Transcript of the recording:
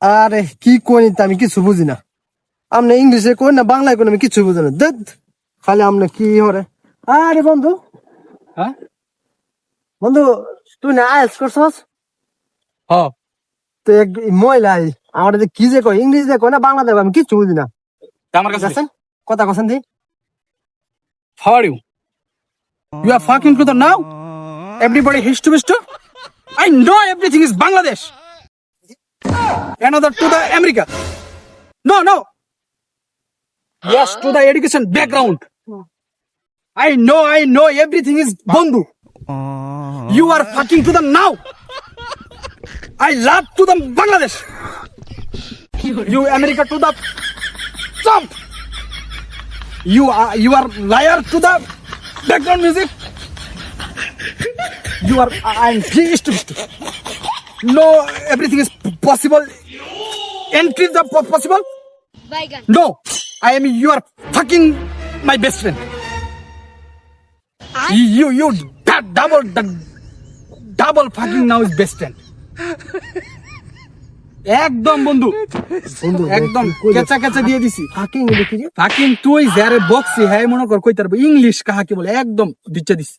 আরে কি কই আমি কিছু বুঝি না। আপনি ইংলিশে কই না বাংলায় কোন আমি কিছু বুঝি না। দেদ খালি আপনি কি হরে। আরে বন্ধু। হ্যাঁ? বন্ধু তুই না আয়েস করছস? হ। তো এক মহিলা আই, আমার যে কি যে কয় ইংলিশ যে কয় না বাংলা দেখো আমি কিছু বুঝি না। আমার কাছে দেখছেন কথা কছেন দি। Are you? You are fucking to the now? Everybody hish to to? I know everything is Bangladesh. Another to the America. No, no. Yes, to the education background. I know, I know everything is Bondu. You are fucking to the now. I love to the Bangladesh. You America to the Trump. You are you are liar to the background music. You are I'm to No, everything is possible. Entry the possible. Bygone. No, I am you are fucking my best friend. You you, you that double the double fucking now is best friend. একদম বন্ধু বন্ধু একদম কেঁচা কেঁচা দিয়ে দিছি fucking fucking তুই যারে বকছি হ্যাঁ মনে কর কইতে পারব ইংলিশ কাহাকে বলে একদম দিচ্ছে দিছি